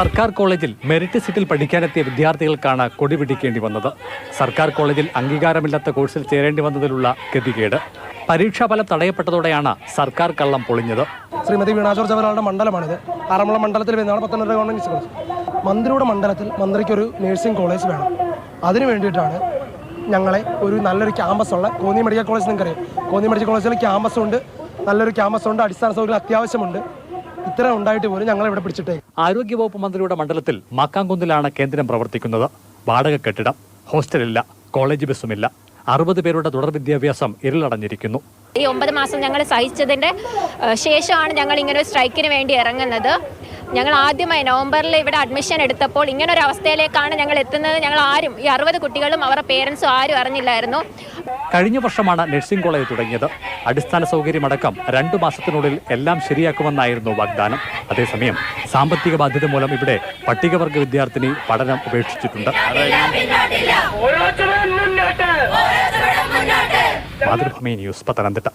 സർക്കാർ കോളേജിൽ മെറിറ്റ് സീറ്റിൽ പഠിക്കാനെത്തിയ വിദ്യാർത്ഥികൾക്കാണ് കൊടി പിടിക്കേണ്ടി വന്നത്. സർക്കാർ കോളേജിൽ അംഗീകാരമില്ലാത്ത കോഴ്സിൽ ചേരേണ്ടി വന്നതിലുള്ള ഗതികേട്. പരീക്ഷാഫലം തടയപ്പെട്ടതോടെയാണ് സർക്കാർ കള്ളം പൊളിഞ്ഞത്. ശ്രീമതി വീണാ ജോർജ് അവരുടെ മണ്ഡലമാണിത്. ആറന്മുള മണ്ഡലത്തിൽ വരുന്നതാണ് പത്തനംതിട്ട ഗവൺമെന്റ് കോളേജ് മന്ത്രിയുടെ മണ്ഡലത്തിൽ മന്ത്രിക്ക് ഒരു നഴ്സിംഗ് കോളേജ് വേണം. അതിനു വേണ്ടിയിട്ടാണ് ഞങ്ങളെ ഒരു നല്ലൊരു ക്യാമ്പസ് ഉള്ള കോന്നി മെഡിക്കൽ കോളേജ് നിങ്ങൾക്കറിയാം. കോന്നി മെഡിക്കൽ കോളേജിൽ ക്യാമ്പസ് ഉണ്ട്. നല്ലൊരു ക്യാമ്പസ് ഉണ്ട്. അടിസ്ഥാന സൗകര്യം അത്യാവശ്യമുണ്ട്. ഇത്രയും ഉണ്ടായിട്ട് പോലും ഞങ്ങൾ ഇവിടെ പിടിച്ചിട്ടേ. ആരോഗ്യവകുപ്പ് മന്ത്രിയുടെ മണ്ഡലത്തിൽ മാക്കാങ്കുന്നിലാണ് കേന്ദ്രം പ്രവർത്തിക്കുന്നത്. വാടക കെട്ടിടം ഹോസ്റ്റലില്ല കോളേജ് ബസ്സുമില്ല അറുപത് പേരുടെ തുടർ വിദ്യാഭ്യാസം ഇരുളടഞ്ഞിരിക്കുന്നു. ഈ ഒമ്പത് മാസം ഞങ്ങൾ സഹിച്ചതിന്റെ ശേഷമാണ് ഞങ്ങൾ ഇങ്ങനെ ഒരു സ്ട്രൈക്കിന് വേണ്ടി ഇറങ്ങുന്നത്. ഞങ്ങൾ ആദ്യമായി നവംബറിൽ ഇവിടെ അഡ്മിഷൻ എടുത്തപ്പോൾ ഇങ്ങനെ ഒരു അവസ്ഥയിലേക്കാണ് ഞങ്ങൾ എത്തുന്നത്. ഞങ്ങൾ ആരും ഈ അറുപത് കുട്ടികളും അവരുടെ പേരൻസും ആരും അറിഞ്ഞില്ലായിരുന്നു. കഴിഞ്ഞ വർഷമാണ് നഴ്സിംഗ് കോളേജ് തുടങ്ങിയത്. അടിസ്ഥാന സൗകര്യമടക്കം രണ്ടു മാസത്തിനുള്ളിൽ എല്ലാം ശരിയാക്കുമെന്നായിരുന്നു വാഗ്ദാനം. അതേസമയം സാമ്പത്തിക ബാധ്യത മൂലം ഇവിടെ പട്ടികവർഗ വിദ്യാർത്ഥിനി പഠനം ഉപേക്ഷിച്ചിട്ടുണ്ട്. മാതൃഭൂമി ന്യൂസ് പത്തനംതിട്ട.